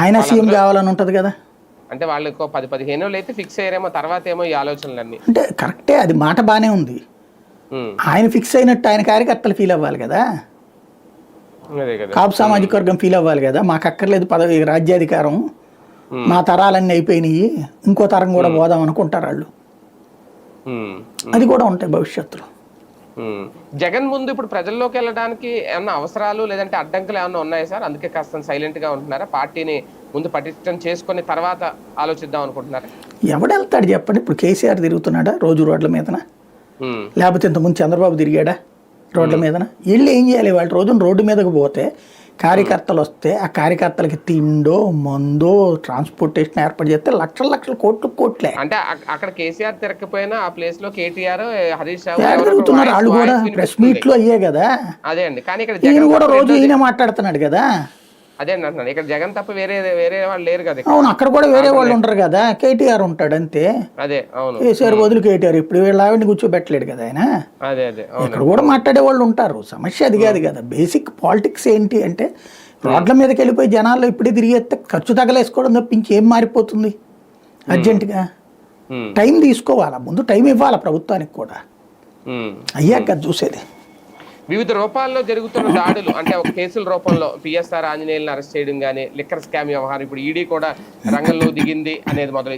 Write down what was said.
ఆయన సీఎం కావాలని ఉంటుంది కదా. అంటే వాళ్ళు ఇంకో పది పదిహేను అయితే ఫిక్స్ అయ్యారేమో తర్వాత ఏమో ఈ ఆలోచనలన్నీ. అంటే కరెక్టే అది మాట బాగానే ఉంది. ఆయన ఫిక్స్ అయినట్టు ఆయన కార్యకర్తలు ఫీల్ అవ్వాలి కదా. కాపు సామాజిక వర్గం ఫీల్ అవ్వాలి కదా. మాకు అక్కర్లేదు పదవి రాజ్యాధికారం. మా తరాలన్నీ అయిపోయినాయి. ఇంకో తరం కూడా పోదాం అనుకుంటారు వాళ్ళు. అది కూడా ఉంటాయి భవిష్యత్తులో. జగన్ ముందు ఇప్పుడు ప్రజల్లోకి వెళ్ళడానికి ఏమన్నా అవసరాలు లేదంటే అడ్డంకులు ఏమన్నా ఉన్నాయా సార్? అందుకే కాస్త సైలెంట్గా ఉంటున్నారా? పార్టీని ముందు పటిష్టం చేసుకొని తర్వాత ఆలోచిద్దాం అనుకుంటున్నారా? ఎవడెళ్తాడు చెప్పండి? ఇప్పుడు కేసీఆర్ తిరుగుతున్నాడా రోజు రోడ్ల మీదన? లేకపోతే ఇంతకుముందు చంద్రబాబు తిరిగాడా రోడ్ల మీదన? వీళ్ళు ఏం చేయాలి? వాళ్ళ రోజున రోడ్డు మీదకు పోతే కార్యకర్తలు వస్తే ఆ కార్యకర్తలకి తిండో మందో ట్రాన్స్పోర్టేషన్ ఏర్పాటు చేస్తే లక్షల లక్షల కోట్లు కోట్లే. అంటే అక్- అక్కడ కేసీఆర్ తిరగకపోయినా ఆ ప్లేస్లో కేటీఆర్ హరీష్ రావు తిరుగుతున్నారు వాళ్ళు కూడా? ప్రెస్. మీట్లు అయ్యే కదా? అదే అండి. కానీ ఇక్కడ కూడా రోజు ఈయన మాట్లాడుతున్నాడు కదా? అదే అంటున్నాను. ఇక్కడ జగన్ తప్ప వేరే వేరే వాళ్ళు లేరు కదా. అవును అక్కడ కూడా వేరే వాళ్ళు ఉంటారు కదా. కేటీఆర్ ఉంటాడు అంతే. అదే అవును. కేసీఆర్ బదులు కేటీఆర్ ఇప్పుడు వీళ్ళ ఆవిడని కూర్చోబెట్టలేడు కదా ఆయన. అదే అదే ఇక్కడ కూడా మాట్లాడే వాళ్ళు ఉంటారు. సమస్య అది కాదు కదా. బేసిక్ పాలిటిక్స్ ఏంటి అంటే రోడ్ల మీదకి వెళ్ళిపోయి జనాల్లో ఇప్పుడే తిరిగేస్తే ఖర్చు తగలేసుకోవడం తప్పించి ఏం మారిపోతుంది? అర్జెంటుగా టైం తీసుకోవాలా? ముందు టైం ఇవ్వాలా ప్రభుత్వానికి కూడా. అయ్యాక చూసేది. వివిధ రూపాల్లో జరుగుతున్న దాడులు అంటే ఒక కేసుల రూపంలో పిఎస్ఆర్ ఆంజనేయులను అరెస్ట్ చేయడం కానీ లిక్కర్ స్కామ్ వ్యవహారం ఇప్పుడు ఈడీ కూడా రంగంలో దిగింది అనేది మొదలు